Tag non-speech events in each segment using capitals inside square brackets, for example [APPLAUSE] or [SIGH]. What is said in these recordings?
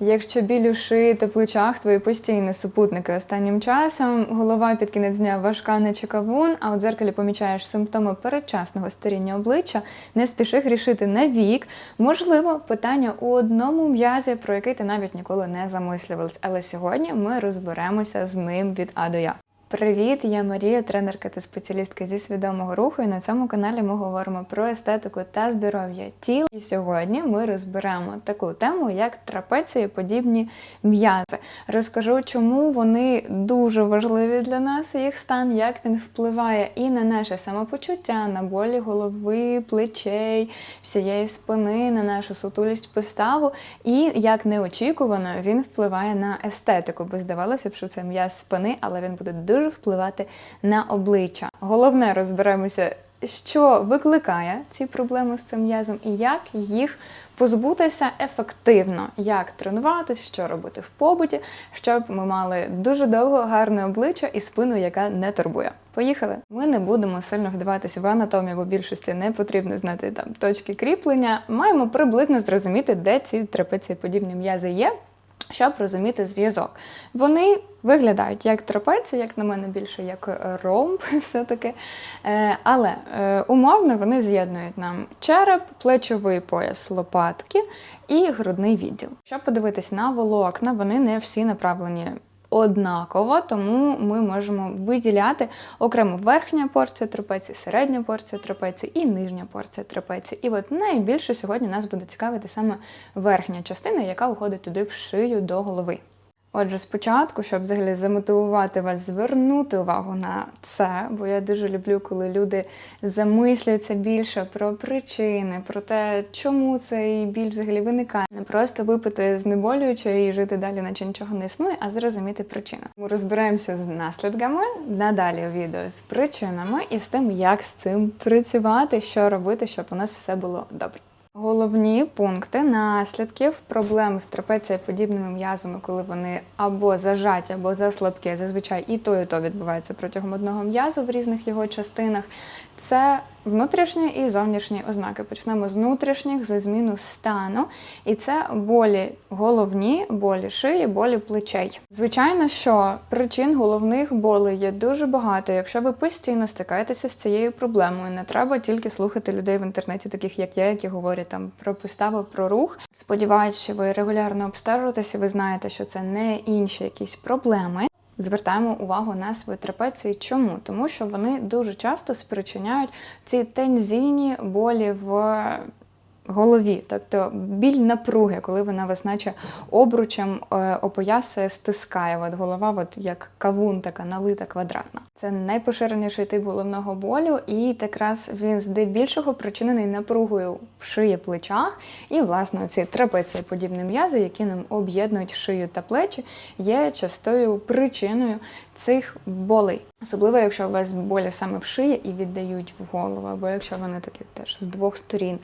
Якщо біль у шиї та плечах твої постійні супутники останнім часом, голова під кінець дня важка, не чекавун, а у дзеркалі помічаєш симптоми передчасного старіння обличчя, не спіши грішити на вік. Можливо, питання у одному м'язі, про який ти навіть ніколи не замислювалась. Але сьогодні ми розберемося з ним від А до Я. Привіт, я Марія, тренерка та спеціалістка зі свідомого руху. І на цьому каналі ми говоримо про естетику та здоров'я тіла. І сьогодні ми розберемо таку тему, як трапецієподібні м'язи. Розкажу, чому вони дуже важливі для нас, їх стан, як він впливає і на наше самопочуття, на болі голови, плечей, всієї спини, на нашу сутулість поставу, і як неочікувано він впливає на естетику, бо здавалося б, що це м'яз спини, але він буде дуже впливати на обличчя. Головне розберемося, що викликає ці проблеми з цим м'язом і як їх позбутися ефективно, як тренуватись, що робити в побуті, щоб ми мали дуже довго гарне обличчя і спину, яка не турбує. Поїхали. Ми не будемо сильно вдаватися в анатомію, бо більшості не потрібно знати там точки кріплення. Маємо приблизно зрозуміти, де ці трапецієподібні м'язи є щоб розуміти зв'язок. Вони виглядають як трапеція, як на мене, більше як ромб, [LAUGHS] все-таки. Е, Але е, умовно вони з'єднують нам череп, плечовий пояс, лопатки і грудний відділ. Щоб подивитись на волокна, вони не всі направлені. Однаково, тому ми можемо виділяти окремо верхня порція трапеції, середня порція трапеції і нижня порція трапеції. І от найбільше сьогодні нас буде цікавити саме верхня частина, яка входить туди в шию до голови. Отже, спочатку, щоб взагалі замотивувати вас, звернути увагу на це, бо я дуже люблю, коли люди замисляться більше про причини, про те, чому цей біль взагалі виникає. Не просто випити знеболююче і жити далі, наче нічого не існує, а зрозуміти причину. Ми розберемося з наслідками надалі відео з причинами і з тим, як з цим працювати, що робити, щоб у нас все було добре. Головні пункти наслідків проблем з трапецієподібними м'язами, коли вони або зажаті, або заслабкі, зазвичай і то, і то відбувається протягом одного м'язу в різних його частинах. Це внутрішні і зовнішні ознаки. Почнемо з внутрішніх за зміну стану, і це болі головні, болі шиї, болі плечей. Звичайно, що причин головних болей є дуже багато. Якщо ви постійно стикаєтеся з цією проблемою, не треба тільки слухати людей в інтернеті, таких як я, які говорять там про поставу, про рух. Сподіваюсь, що ви регулярно обстежуєтеся, ви знаєте, що це не інші якісь проблеми. Звертаємо увагу на свої трапеції. Чому? Тому що вони дуже часто спричиняють ці тензійні болі в голові, тобто біль напруги, коли вона вас наче обручем е, опоясує, стискає. От голова, от як кавун, така налита квадратна. Це найпоширеніший тип головного болю, і якраз він здебільшого причинений напругою в шиї плечах. І, власне, ці трапеції подібні м'язи, які нам об'єднують шию та плечі, є частою причиною цих болей. Особливо, якщо у вас болі саме в шиї і віддають в голову, або якщо вони такі теж з двох сторін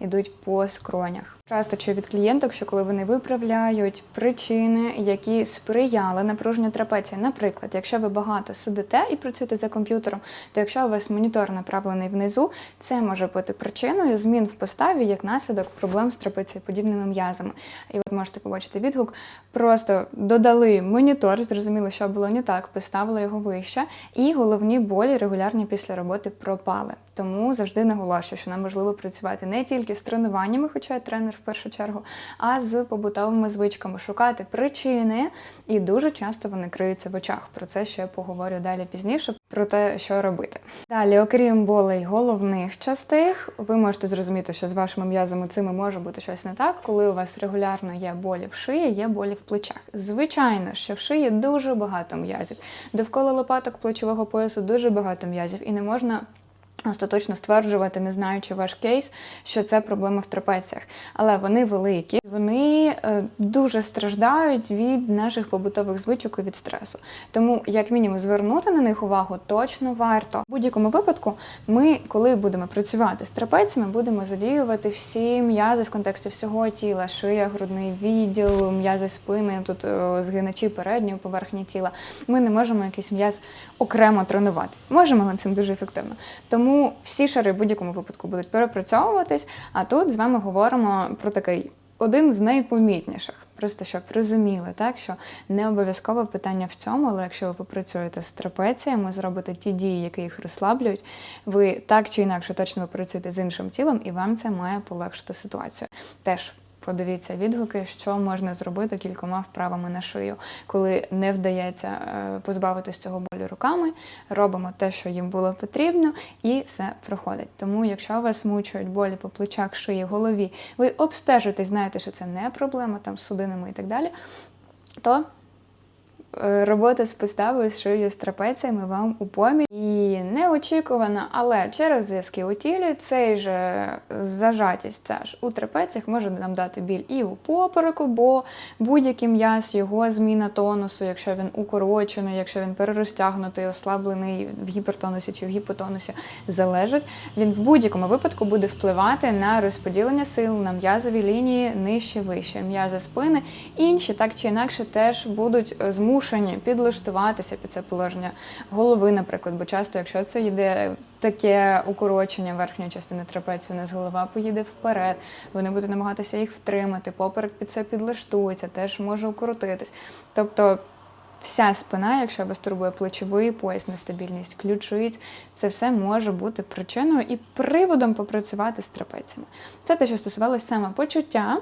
ідуть по скронях. Часто чую від клієнток, що коли вони виправляють причини, які сприяли напруженню трапеції. Наприклад, якщо ви багато сидите і працюєте за комп'ютером, то якщо у вас монітор направлений внизу, це може бути причиною змін в поставі як наслідок проблем з трапецієподібними м'язами. І от можете побачити відгук. Просто додали монітор, зрозуміли, що було не так, поставили його вище, і головні болі регулярні після роботи пропали. Тому завжди наголошую, що нам важливо працювати не тільки з тренуваннями, хоча я тренер в першу чергу, а з побутовими звичками, шукати причини, і дуже часто вони криються в очах. Про це ще я поговорю далі пізніше, про те, що робити. Далі, окрім болей головних частих, ви можете зрозуміти, що з вашими м'язами цими може бути щось не так, коли у вас регулярно є болі в шиї, є болі в плечах. Звичайно, що в шиї дуже багато м'язів. Довкола лопаток плечового поясу дуже багато м'язів, і не можна. Остаточно стверджувати, не знаючи ваш кейс, що це проблема в трапеціях. Але вони великі, вони е, дуже страждають від наших побутових звичок і від стресу. Тому, як мінімум, звернути на них увагу точно варто. В будь-якому випадку, ми, коли будемо працювати з трапеціями, будемо задіювати всі м'язи в контексті всього тіла, шия, грудний відділ, м'язи спини, тут е, згиначі передньої поверхні тіла. Ми не можемо якийсь м'яз окремо тренувати. Можемо, але це дуже ефективно. Тому всі шари в будь-якому випадку будуть перепрацьовуватись. А тут з вами говоримо про такий один з найпомітніших. Просто щоб розуміли, так що не обов'язково питання в цьому, але якщо ви попрацюєте з трапеціями, зробите ті дії, які їх розслаблюють, ви так чи інакше точно ви працюєте з іншим тілом, і вам це має полегшити ситуацію. Теж подивіться відгуки, що можна зробити кількома вправами на шию. Коли не вдається е, позбавитись цього болю руками, робимо те, що їм було потрібно, і все проходить. Тому, якщо вас мучують болі по плечах, шиї, голові, ви обстежуєтесь, знаєте, що це не проблема там з судинами і так далі, то робота з поставою, з шиєю, з трапеціями вам у поміч. І неочікувано, але через зв'язки у тілі цей же зажатість ця ж у трапеціях може нам дати біль і у попереку, бо будь-який м'яз, його зміна тонусу, якщо він укорочений, якщо він перерозтягнутий, ослаблений в гіпертонусі чи в гіпотонусі, залежить, він в будь-якому випадку буде впливати на розподілення сил, на м'язові лінії нижче, вище, м'язи спини. Інші так чи інакше теж будуть е, змушені підлаштуватися під це положення голови, наприклад. Бо часто, якщо це йде таке укорочення верхньої частини трапеції, у нас голова поїде вперед, вони будуть намагатися їх втримати, поперек під це підлаштується, теж може укоротитись. Тобто. Вся спина, якщо вас турбує плечовий пояс, нестабільність ключиць, це все може бути причиною і приводом попрацювати з трапеціями. Це те, що стосувалося саме почуття.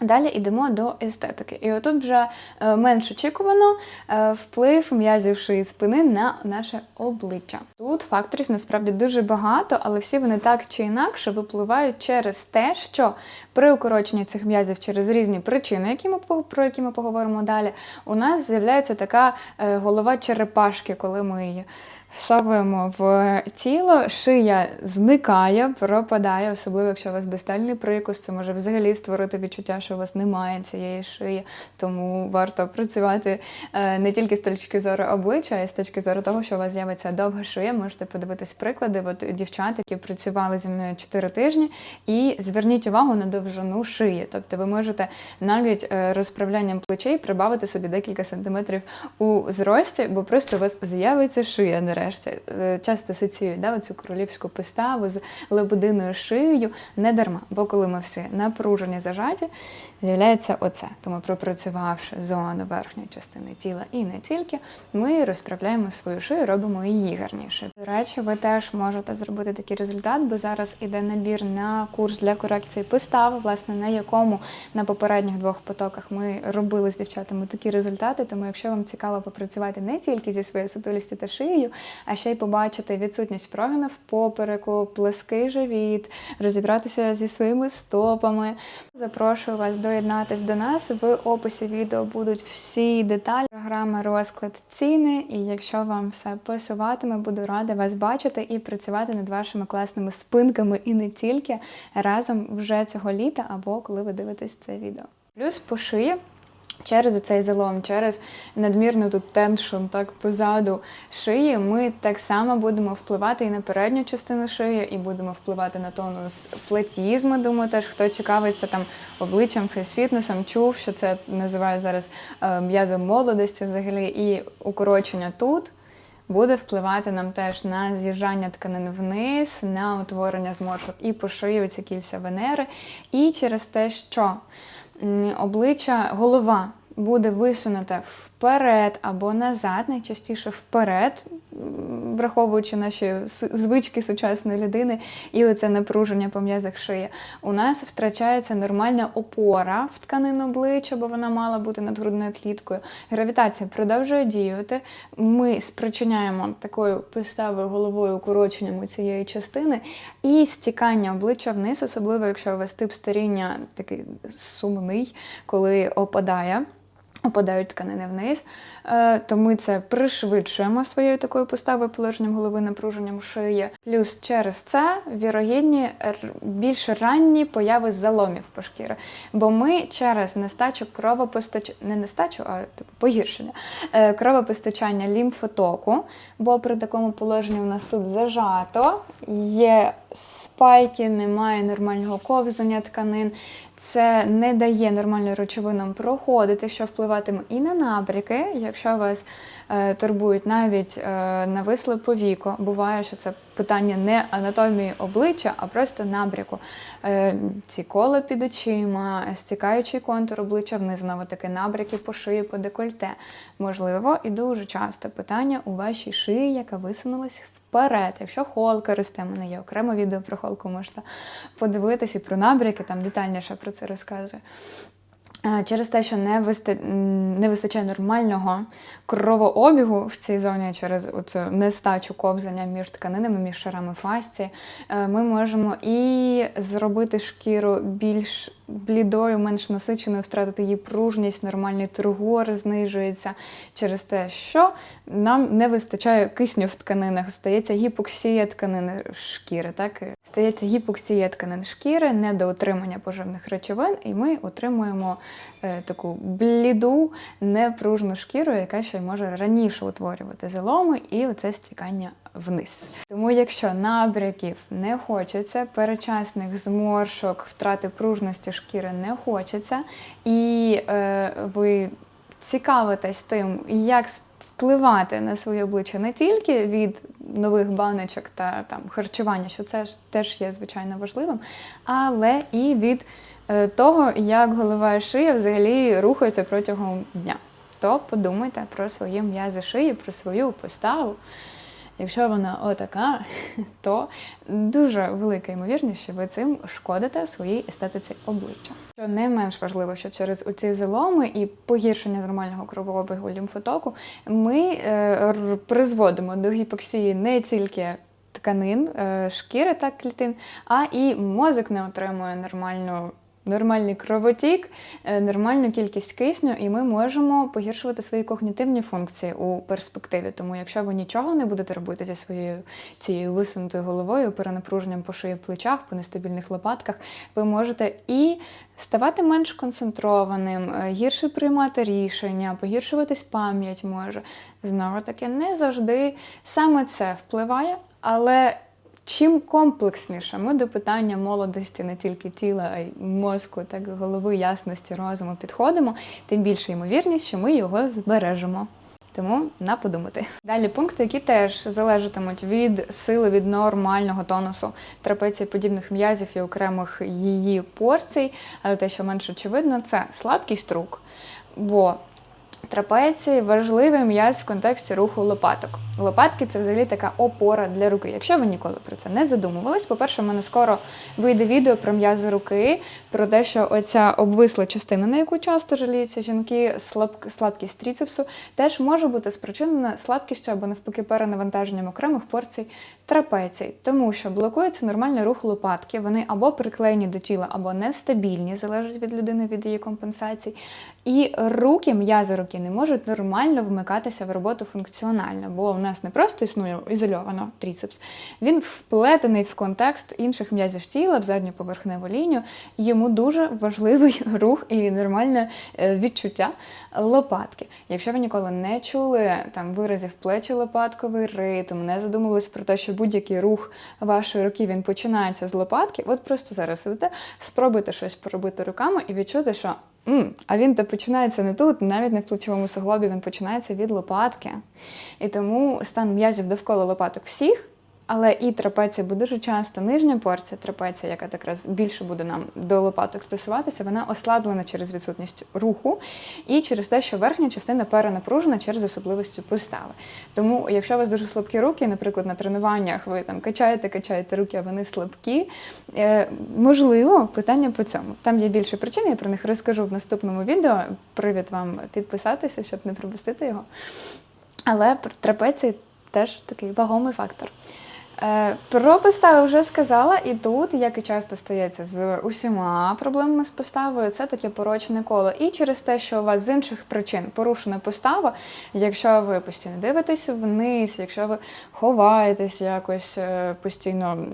Далі йдемо до естетики. І отут вже е, менш очікувано е, вплив м'язів шиї спини на наше обличчя. Тут факторів насправді дуже багато, але всі вони так чи інакше випливають через те, що при укороченні цих м'язів через різні причини, які ми про які ми поговоримо далі, у нас з'являється така е, голова черепашки, коли ми її всовуємо в тіло, шия зникає, пропадає, особливо якщо у вас дистальний прикус, це може взагалі створити відчуття, що у вас немає цієї шиї. Тому варто працювати е, не тільки з точки зору обличчя, а й з точки зору того, що у вас з'явиться довга шия. Можете подивитись приклади. От дівчат, які працювали зі мною 4 тижні, і зверніть увагу на довжину шиї. Тобто ви можете навіть е, розправлянням плечей прибавити собі декілька сантиметрів у зрості, бо просто у вас з'явиться шия нарешті. Е, Часто асоціюють да, цю королівську поставу з лебединою шиєю не дарма. Бо коли ми всі напружені, зажаті, з'являється оце. Тому пропрацювавши зону верхньої частини тіла і не тільки, ми розправляємо свою шию, робимо її гарнішою. До речі, ви теж можете зробити такий результат, бо зараз іде набір на курс для корекції постави, власне, на якому на попередніх двох потоках ми робили з дівчатами такі результати. Тому, якщо вам цікаво попрацювати не тільки зі своєю сутулістю та шиєю, а ще й побачити відсутність прогину в попереку, плеский живіт, розібратися зі своїми стопами. Запрошую вас доєднатись до нас. В описі відео будуть всі деталі, програма, розклад, ціни. І якщо вам все пасуватиме, буду рада вас бачити і працювати над вашими класними спинками і не тільки разом вже цього літа або коли ви дивитесь це відео. Плюс по шиї. Через цей залом, через надмірну тут теншн, так позаду шиї, ми так само будемо впливати і на передню частину шиї, і будемо впливати на тонус платізму. Думаю, теж хто цікавиться там обличчям, фейсфітнесом, чув, що це називають зараз е, м'язом молодості взагалі, і укорочення тут. Буде впливати нам теж на з'їжджання тканин вниз, на утворення зморшок і по кільця Венери, і через те, що обличчя, голова буде висунута вперед або назад, найчастіше вперед, враховуючи наші звички сучасної людини, і оце напруження по м'язах шиї. У нас втрачається нормальна опора в тканину обличчя, бо вона мала бути над грудною кліткою. Гравітація продовжує діяти. Ми спричиняємо такою поставою головою укороченням цієї частини і стікання обличчя вниз, особливо якщо у вас тип старіння такий сумний, коли опадає. Опадають тканини вниз, Е, то ми це пришвидшуємо своєю такою поставою, положенням голови, напруженням шиї. Плюс через це вірогідні більш ранні появи заломів по шкірі. Бо ми через нестачу кровопостачання, не нестачу, а типу погіршення е, кровопостачання лімфотоку, бо при такому положенні у нас тут зажато, є спайки, немає нормального ковзання тканин. Це не дає нормально речовинам проходити, що впливатиме і на набряки, якщо вас е, турбують навіть е, нависле повіко. Буває, що це питання не анатомії обличчя, а просто набряку. Е, ці кола під очима, стікаючий контур обличчя вниз, знову таки набряки по шиї, по декольте. Можливо, і дуже часто питання у вашій шиї, яка висунулась вперед. Якщо холка росте, в мене є окреме відео про холку, можете подивитись і про набряки, там детальніше про це розказую. Е, Через те, що не, висти... м, не вистачає нормального кровообігу в цій зоні через оцю нестачу ковзання між тканинами, між шарами фасції, е, ми можемо і зробити шкіру більш блідою, менш насиченою, втратити її пружність, нормальний тургор знижується через те, що нам не вистачає кисню в тканинах, стається гіпоксія тканин шкіри. Так? Стається гіпоксія тканин шкіри, недоотримання поживних речовин, і ми отримуємо таку бліду, непружну шкіру, яка ще може раніше утворювати зеломи і оце стікання вниз. Тому, якщо набряків не хочеться, перечасних зморшок, втрати пружності шкіри не хочеться, і е, ви цікавитесь тим, як впливати на своє обличчя не тільки від нових баночок та там харчування, що це ж теж є звичайно важливим, але і від е, того, як голова і шия взагалі рухаються протягом дня. То подумайте про свої м'язи шиї, про свою поставу. Якщо вона отака, [LAUGHS] то дуже велика ймовірність, що ви цим шкодите своїй естетиці обличчя. Що не менш важливо, що через оці заломи і погіршення нормального кровообігу лімфотоку ми е, призводимо до гіпоксії не тільки тканин, е, шкіри та клітин, а і мозок не отримує нормальну. Нормальний кровотік, е, нормальну кількість кисню, і ми можемо погіршувати свої когнітивні функції у перспективі. Тому, якщо ви нічого не будете робити зі своєю цією висунутою головою, перенапруженням по шиї плечах, по нестабільних лопатках, ви можете і ставати менш концентрованим, е, гірше приймати рішення, погіршуватись пам'ять може. Знову таки, не завжди саме це впливає, але Чим комплексніше ми до питання молодості не тільки тіла, а й мозку, так і голови, ясності, розуму підходимо, тим більше ймовірність, що ми його збережемо. Тому на подумати. Далі пункти, які теж залежатимуть від сили, від нормального тонусу трапеції подібних м'язів і окремих її порцій, але те, що менш очевидно, це слабкість рук. Бо Трапеції важливий м'яз в контексті руху лопаток. Лопатки це взагалі така опора для руки. Якщо ви ніколи про це не задумувались, по-перше, в мене скоро вийде відео про м'язи руки, про те, що оця обвисла частина, на яку часто жаліються жінки, слаб... слабкість тріцепсу, теж може бути спричинена слабкістю або навпаки перенавантаженням окремих порцій трапецій, тому що блокується нормальний рух лопатки, вони або приклеєні до тіла, або нестабільні, залежить від людини, від її компенсацій. І руки, м'язи руки не можуть нормально вмикатися в роботу функціонально, бо у нас не просто існує ізольовано тріцепс, він вплетений в контекст інших м'язів тіла, в задню поверхневу лінію. Йому дуже важливий [LAUGHS] рух і нормальне е, відчуття лопатки. Якщо ви ніколи не чули там виразів плечі лопатковий ритм, не задумувались про те, що будь-який рух вашої руки він починається з лопатки, от просто зараз сидите, спробуйте щось поробити руками і відчути, що М, а він то починається не тут, навіть не в плечовому суглобі, він починається від лопатки. І тому стан м'язів довкола лопаток всіх, але і трапеція, бо дуже часто нижня порція трапеція, яка якраз більше буде нам до лопаток стосуватися, вона ослаблена через відсутність руху і через те, що верхня частина перенапружена через особливості постави. Тому, якщо у вас дуже слабкі руки, наприклад, на тренуваннях ви там качаєте, качаєте руки, а вони слабкі, е, можливо, питання по цьому. Там є більше причин, я про них розкажу в наступному відео. Привід вам підписатися, щоб не пропустити його. Але трапеції теж такий вагомий фактор. Е, Про постави вже сказала, і тут, як і часто стається з усіма проблемами з поставою, це таке порочне коло. І через те, що у вас з інших причин порушена постава, якщо ви постійно дивитесь вниз, якщо ви ховаєтесь якось е, постійно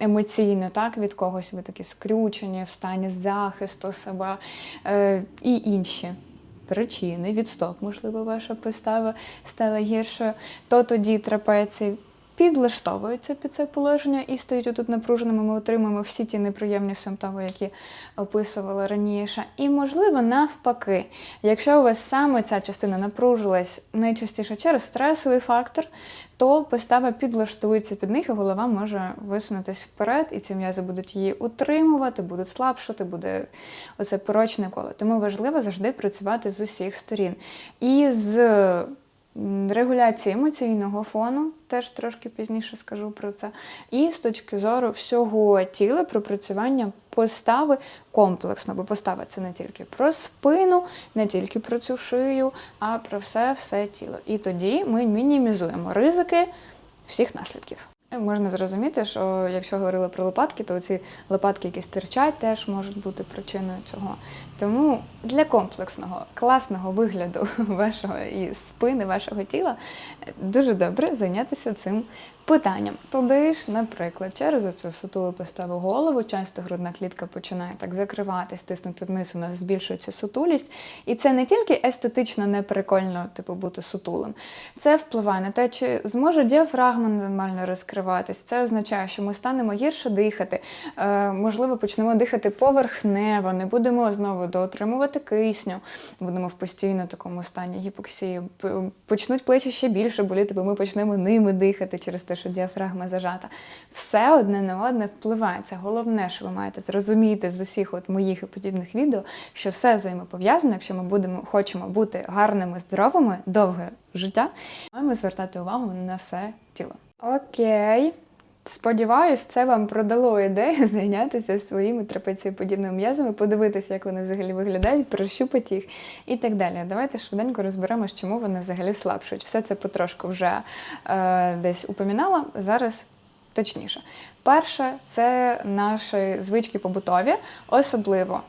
емоційно, так від когось, ви такі скрючені в стані захисту себе е, і інші причини, відстоп, можливо, ваша постава стала гіршою, то тоді трапеції підлаштовуються під це положення і стають отут напруженими. Ми отримуємо всі ті неприємні симптоми, які описували раніше. І, можливо, навпаки, якщо у вас саме ця частина напружилась найчастіше через стресовий фактор, то постава підлаштується під них, і голова може висунутись вперед, і ці м'язи будуть її утримувати, будуть слабшати, буде оце порочне коло. Тому важливо завжди працювати з усіх сторін. І з регуляції емоційного фону, теж трошки пізніше скажу про це. І з точки зору всього тіла, пропрацювання постави комплексно, бо постава це не тільки про спину, не тільки про цю шию, а про все-все тіло. І тоді ми мінімізуємо ризики всіх наслідків. І Можна зрозуміти, що якщо говорили про лопатки, то ці лопатки, які стирчать, теж можуть бути причиною цього. Тому для комплексного класного вигляду [LAUGHS] вашого і спини, вашого тіла дуже добре зайнятися цим питанням. Туди ж, наприклад, через оцю сутулу поставу голову, часто грудна клітка починає так закриватись, тиснути вниз, у нас збільшується сутулість. І це не тільки естетично неприкольно, типу, бути сутулим. Це впливає на те, чи зможе діафрагма нормально розкриватись. Це означає, що ми станемо гірше дихати. Е, можливо, почнемо дихати поверхнево, не будемо знову доотримувати кисню, будемо в постійно такому стані гіпоксії. Почнуть плечі ще більше боліти, бо ми почнемо ними дихати через те, що діафрагма зажата. Все одне на одне впливає. Це головне, що ви маєте зрозуміти з усіх от моїх і подібних відео, що все взаємопов'язано. Якщо ми будемо хочемо бути гарними, здоровими, довге життя, маємо звертати увагу на все тіло. Окей. Сподіваюсь, це вам продало ідею [LAUGHS] зайнятися своїми трапецієподібними м'язами, подивитися, як вони взагалі виглядають, прощупати їх і так далі. Давайте швиденько розберемось, чому вони взагалі слабшують. Все це потрошку вже е, десь упомінала. Зараз точніше. Перше, це наші звички побутові, особливо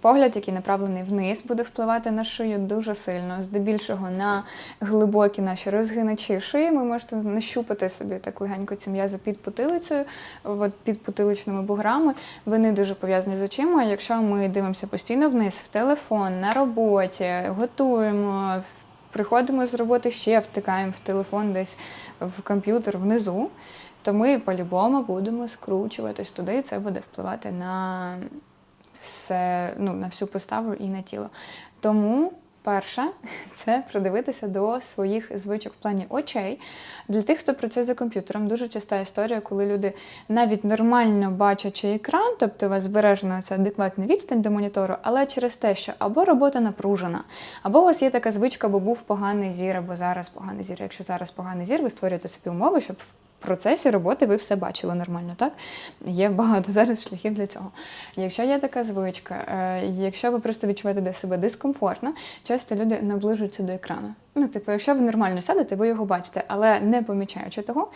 Погляд, який направлений вниз, буде впливати на шию дуже сильно, здебільшого на глибокі наші розгиначі шиї. Ви можете нащупати собі так легенько ці м'язи під потилицею, от під потиличними буграми. Вони дуже пов'язані з очима. Якщо ми дивимося постійно вниз, в телефон, на роботі, готуємо, приходимо з роботи, ще втикаємо в телефон, десь в комп'ютер внизу, то ми по-любому будемо скручуватись туди, і це буде впливати на все, ну, на всю поставу і на тіло. Тому перше [LAUGHS] це придивитися до своїх звичок в плані очей. Для тих, хто працює за комп'ютером, дуже часта історія, коли люди навіть нормально бачачи екран, тобто у вас збережена ця адекватна відстань до монітору, але через те, що або робота напружена, або у вас є така звичка, бо був поганий зір, або зараз поганий зір. Якщо зараз поганий зір, ви створюєте собі умови, щоб процесі роботи ви все бачили нормально, так? Є багато [LAUGHS] зараз шляхів для цього. Якщо є така звичка, е, якщо ви просто відчуваєте для себе дискомфортно, часто люди наближуються до екрану. Ну, типу, якщо ви нормально сядете, ви його бачите, але не помічаючи того,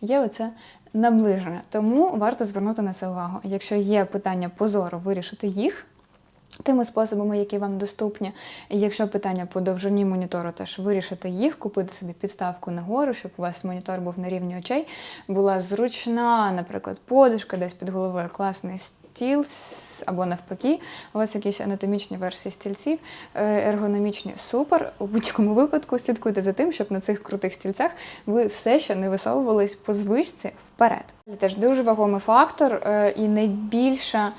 є оце наближення. Тому варто звернути на це увагу. Якщо є питання позору, вирішити їх. Тими способами, які вам доступні. Якщо питання по довжині монітору, теж вирішити їх, купити собі підставку нагору, щоб у вас монітор був на рівні очей, була зручна, наприклад, подушка десь під головою, класний стіл або навпаки, у вас якісь анатомічні версії стільців, е, ергономічні супер. У будь-якому випадку слідкуйте за тим, щоб на цих крутих стільцях ви все ще не висовувались по звичці вперед. Це теж дуже вагомий фактор е, і найбільша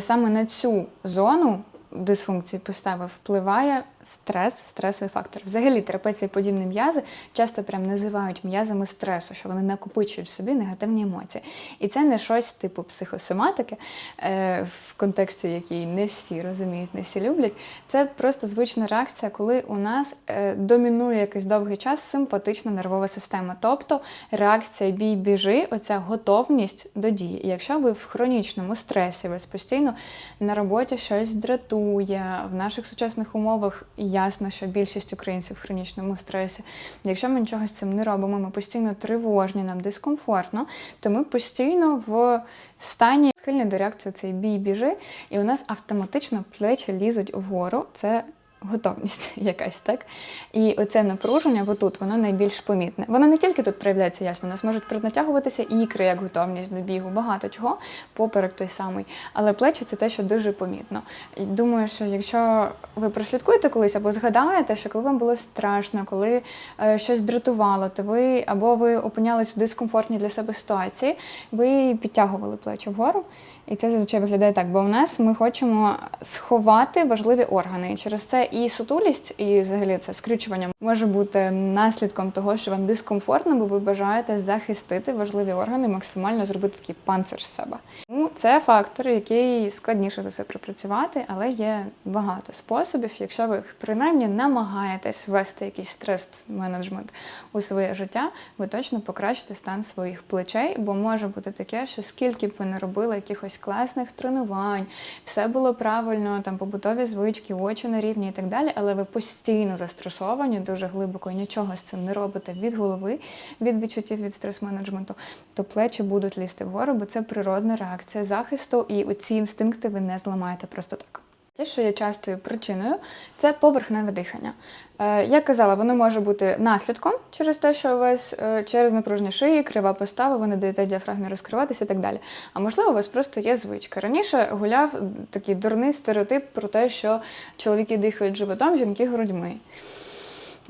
саме на цю зону дисфункції постави впливає стрес, стресовий фактор. Взагалі, трапеції подібні м'язи часто прям називають м'язами стресу, що вони накопичують в собі негативні емоції. І це не щось типу психосоматики, е, в контексті, який не всі розуміють, не всі люблять. Це просто звична реакція, коли у нас е, домінує якийсь довгий час симпатична нервова система. Тобто реакція бій-біжи, оця готовність до дії. І якщо ви в хронічному стресі, вас постійно на роботі щось дратує, в наших сучасних умовах ясно, що більшість українців в хронічному стресі. Якщо ми нічого з цим не робимо, ми постійно тривожні, нам дискомфортно, то ми постійно в стані схильні до реакції цей бій-біжи, і у нас автоматично плечі лізуть вгору. Це готовність [LAUGHS] якась, так? І оце напруження, отут, воно найбільш помітне. Воно не тільки тут проявляється ясно, у нас можуть принатягуватися ікри, як готовність до бігу, багато чого, поперек той самий. Але плечі це те, що дуже помітно. І думаю, що якщо ви прослідкуєте колись або згадаєте, що коли вам було страшно, коли е, щось дратувало, то ви або ви опинялись в дискомфортній для себе ситуації, ви підтягували плечі вгору. І це зазвичай виглядає так, бо в нас ми хочемо сховати важливі органи. І через це і сутулість, і взагалі це скрючування може бути наслідком того, що вам дискомфортно, бо ви бажаєте захистити важливі органи, максимально зробити такий панцир з себе. Ну, це фактор, який складніше за все пропрацювати, але є багато способів. Якщо ви принаймні намагаєтесь ввести якийсь стрес-менеджмент у своє життя, ви точно покращите стан своїх плечей, бо може бути таке, що скільки б ви не робили якихось класних тренувань, все було правильно, там побутові звички, очі на рівні і так далі, але ви постійно застресовані, дуже глибоко нічого з цим не робите від голови, від відчуттів від стрес-менеджменту, то плечі будуть лізти вгору, бо це природна реакція захисту, і оці інстинкти ви не зламаєте просто так. Те, що є частою причиною, це поверхневе дихання. Я як казала, воно може бути наслідком через те, що у вас е, через напруження шиї, крива постава, ви не даєте діафрагмі розкриватися і так далі. А можливо, у вас просто є звичка. Раніше гуляв такий дурний стереотип про те, що чоловіки дихають животом, жінки грудьми.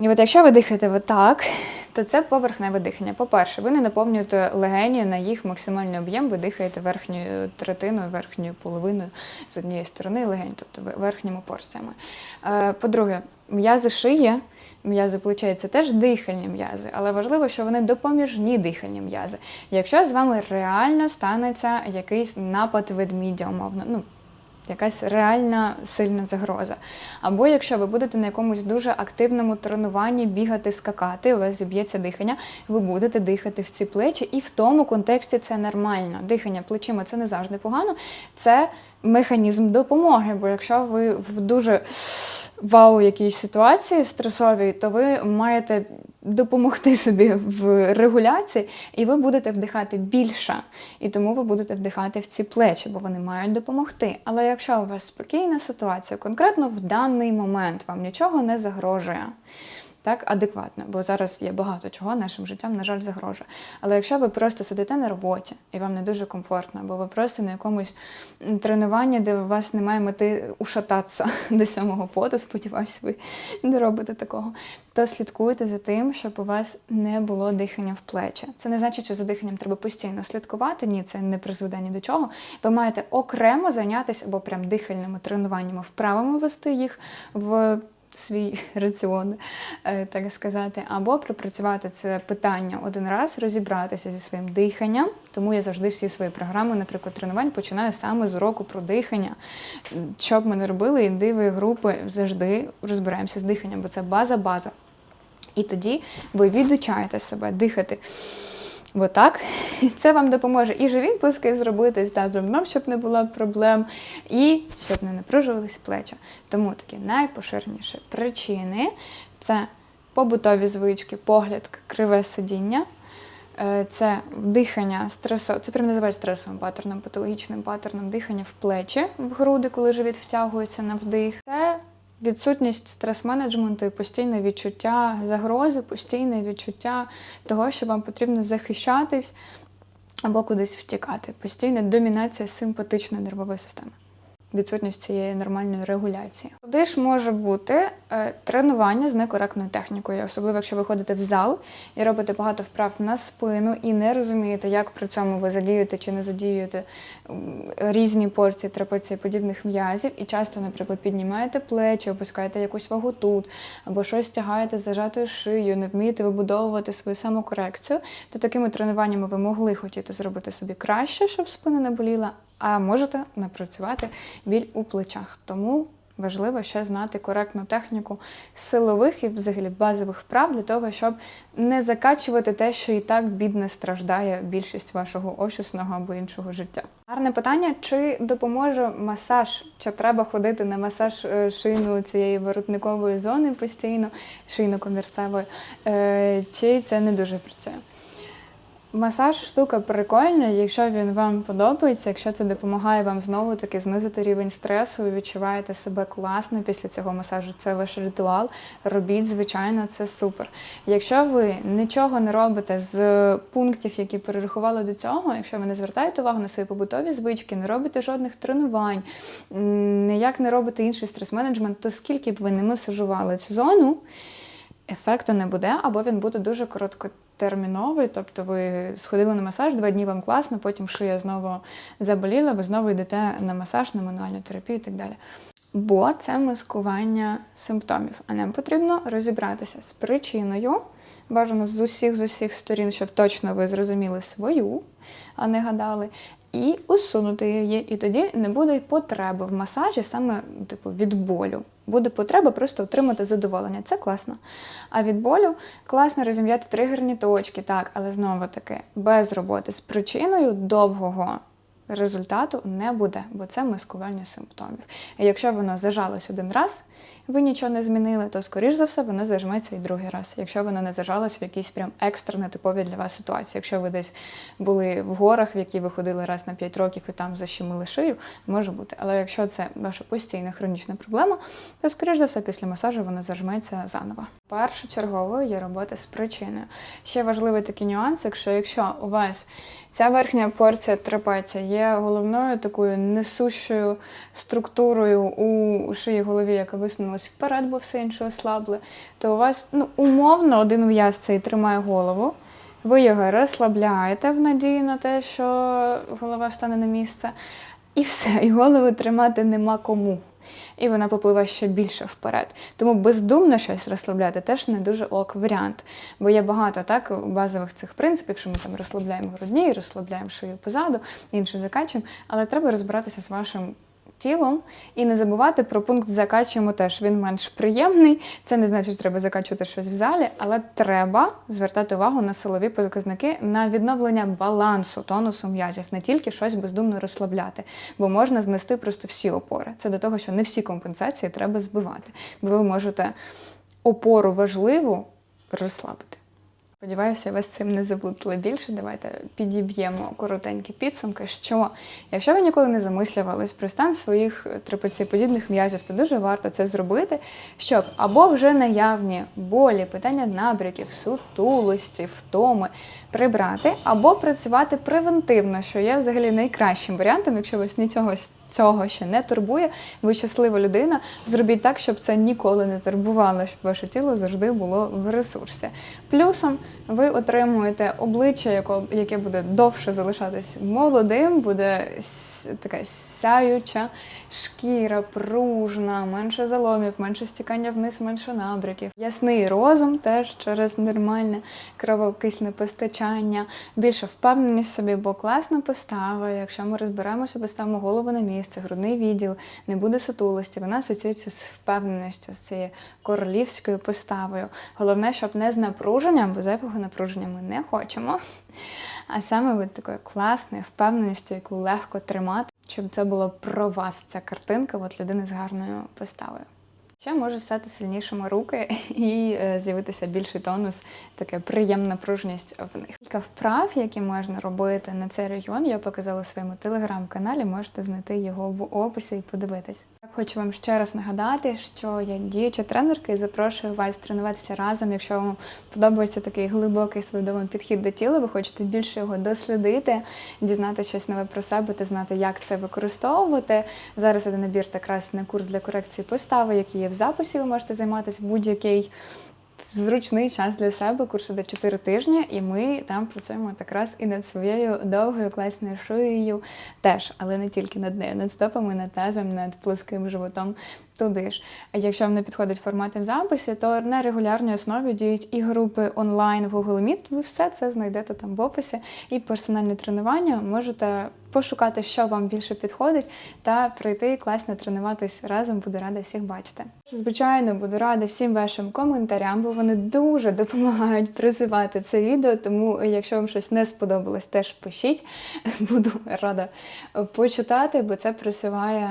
І от якщо ви дихаєте отак, то це поверхневе дихання. По-перше, ви не наповнюєте легені на їх максимальний об'єм, ви дихаєте верхньою третиною, верхньою половиною з однієї сторони легень, тобто верхніми порціями. Е, По-друге, м'язи шиї. М'язи плечей це теж дихальні м'язи, але важливо, що вони допоміжні дихальні м'язи. Якщо з вами реально станеться якийсь напад ведмідя, умовно, ну якась реальна сильна загроза. Або якщо ви будете на якомусь дуже активному тренуванні бігати, скакати, у вас зіб'ється дихання, ви будете дихати в ці плечі, і в тому контексті це нормально. Дихання плечима це не завжди погано, це механізм допомоги. Бо якщо ви в дуже вау якійсь ситуації стресовій, то ви маєте допомогти собі в регуляції, і ви будете вдихати більше. І тому ви будете вдихати в ці плечі, бо вони мають допомогти. Але якщо у вас спокійна ситуація, конкретно в даний момент вам нічого не загрожує. Так, адекватно, бо зараз є багато чого нашим життям, на жаль, загрожує. Але якщо ви просто сидите на роботі і вам не дуже комфортно, або ви просто на якомусь тренуванні, де у вас немає мети ушататися [LAUGHS] до сьомого поту, сподіваюсь, ви не робите такого, то слідкуйте за тим, щоб у вас не було дихання в плечі. Це не значить, що за диханням треба постійно слідкувати. Ні, це не призведе ні до чого. Ви маєте окремо зайнятися або прям дихальними тренуваннями, вправами вести їх в свій [LAUGHS] раціон, е, так сказати, або пропрацювати це питання один раз, розібратися зі своїм диханням. Тому я завжди всі свої програми, наприклад, тренувань починаю саме з уроку про дихання. Що б ми не робили, індиви, групи завжди розбираємося з диханням, бо це база-база. І тоді ви відучаєте себе дихати. Отак. Це вам допоможе і живіт плоский зробити, з тазом дном, щоб не було проблем, і щоб не напружувались плечі. Тому такі найпоширеніші причини це побутові звички, погляд, криве сидіння. Е, Це дихання стресо, це прям називають стресовим паттерном, патологічним паттерном дихання в плечі, в груди, коли живіт втягується на вдих. Це Відсутність стрес-менеджменту і постійне відчуття загрози, постійне відчуття того, що вам потрібно захищатись або кудись втікати. Постійна домінація симпатичної нервової системи. Відсутність цієї нормальної регуляції. Туди ж може бути е, тренування з некоректною технікою, особливо якщо ви ходите в зал і робите багато вправ на спину і не розумієте, як при цьому ви задіюєте чи не задіюєте різні порції трапеції подібних м'язів, і часто, наприклад, піднімаєте плечі, опускаєте якусь вагу тут, або щось тягаєте зажатою шиєю, не вмієте вибудовувати свою самокорекцію, то такими тренуваннями ви могли хотіти зробити собі краще, щоб спина не боліла, а можете напрацювати біль у плечах. Тому важливо ще знати коректну техніку силових і взагалі базових вправ для того, щоб не закачувати те, що і так бідне страждає більшість вашого офісного або іншого життя. Гарне питання: чи допоможе масаж? Чи треба ходити на масаж е, шийну цієї воротникової зони постійно, шийно-комірцевої, Е, чи це не дуже працює? Масаж штука прикольна, якщо він вам подобається, якщо це допомагає вам знову таки знизити рівень стресу, ви відчуваєте себе класно після цього масажу. Це ваш ритуал. Робіть, звичайно, це супер. Якщо ви нічого не робите з пунктів, які перерахували до цього, якщо ви не звертаєте увагу на свої побутові звички, не робите жодних тренувань, ніяк не робите інший стрес-менеджмент, то скільки б ви не масажували цю зону, ефекту не буде, або він буде дуже короткотерміновий. Тобто ви сходили на масаж, два дні вам класно, потім шия знову заболіла, ви знову йдете на масаж, на мануальну терапію і так далі. Бо це маскування симптомів, а нам потрібно розібратися з причиною. Бажано з усіх з усіх сторін, щоб точно ви зрозуміли свою, а не гадали, і усунути її. І тоді не буде потреби в масажі саме типу від болю. Буде потреба просто отримати задоволення. Це класно. А від болю класно розім'яти тригерні точки, так, але знову таки без роботи з причиною довгого результату не буде, бо це маскування симптомів. І якщо воно зажалось один раз, ви нічого не змінили, то скоріш за все воно зажметься і другий раз. Якщо воно не зажалось в якійсь прям екстра нетипові для вас ситуації. Якщо ви десь були в горах, в які ви ходили раз на 5 років і там защемили шию, може бути. Але якщо це ваша постійна хронічна проблема, то скоріш за все після масажу воно зажметься заново. Першочерговою є робота з причиною. Ще важливий такий нюанс, якщо якщо у вас ця верхня порція трапеція є головною такою несущою структурою у шиї голові, яка висунулась вперед, бо все інше ослабли, то у вас ну, умовно один в'яз цей тримає голову. Ви його розслабляєте в надії на те, що голова встане на місце, і все, і голову тримати нема кому. І вона попливе ще більше вперед. Тому бездумно щось розслабляти теж не дуже ок варіант. Бо є багато так базових цих принципів, що ми там розслабляємо грудні, розслабляємо шию позаду, інше закачуємо, але треба розбиратися з вашим тілом і не забувати про пункт закачуємо теж. Він менш приємний. Це не значить, що треба закачувати щось в залі, але треба звертати увагу на силові показники на відновлення балансу тонусу м'язів, не тільки щось бездумно розслабляти, бо можна знести просто всі опори. Це до того, що не всі компенсації треба збивати, бо ви можете опору важливу розслабити. Сподіваюся, вас цим не заплутали більше. Давайте підіб'ємо коротенькі підсумки. Що якщо ви ніколи не замислювались про стан своїх трапецієподібних м'язів, то дуже варто це зробити, щоб або вже наявні болі, питання набряків, сутулості, втоми прибрати, або працювати превентивно, що є взагалі найкращим варіантом, якщо вас нічого цього ще не турбує, ви щаслива людина. Зробіть так, щоб це ніколи не турбувало, щоб ваше тіло завжди було в ресурсі. Плюсом ви отримуєте обличчя, яке буде довше залишатись молодим, буде така сяюча шкіра, пружна, менше заломів, менше стікання вниз, менше набряків. Ясний розум теж через нормальне кровокисне постачання, більше впевненість собі, бо класна постава. Якщо ми розберемося, поставимо голову на місце, грудний відділ, не буде сутулості. Вона асоціюється з впевненістю, з цією королівською поставою. Головне, щоб не з напруженням, бо зайвого напруження ми не хочемо. А саме від такою класною впевненістю, яку легко тримати, щоб це була про вас ця картинка, от людини з гарною поставою. Ще можуть стати сильнішими руки [LAUGHS] і е, з'явитися більший тонус, така приємна пружність в них. Кілька вправ, які можна робити на цей регіон, я показала у своєму телеграм-каналі. Можете знайти його в описі і подивитись. Хочу вам ще раз нагадати, що я діюча тренерка і запрошую вас тренуватися разом. Якщо вам подобається такий глибокий свідомий підхід до тіла, ви хочете більше його дослідити, дізнати щось нове про себе та знати, як це використовувати. Зараз іде набір якраз на курс для корекції постави, який є в записі. Ви можете займатися в будь-який зручний час для себе. Курс іде 4 тижні, і ми там працюємо якраз і над своєю довгою класною шиєю теж, але не тільки над нею, над стопами, над тазом, над плоским животом. Туди ж. Якщо вам не підходять формати в записі, то на регулярній основі діють і групи онлайн в Google Meet. Ви все це знайдете там в описі. І персональне тренування можете пошукати, що вам більше підходить, та прийти класно тренуватись разом. Буду рада всіх бачити. Звичайно, буду рада всім вашим коментарям, бо вони дуже допомагають призивати це відео. Тому, якщо вам щось не сподобалось, теж пишіть. [LAUGHS] Буду рада почитати, бо це просуває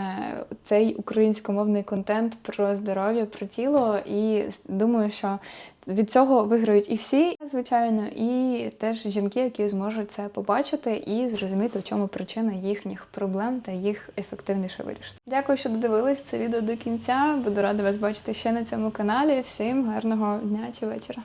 цей українськомовний контент про здоров'я, про тіло. І думаю, що Від цього виграють і всі, звичайно, і теж жінки, які зможуть це побачити і зрозуміти, в чому причина їхніх проблем та їх ефективніше вирішити. Дякую, що додивились це відео до кінця. Буду рада вас бачити ще на цьому каналі. Всім гарного дня чи вечора.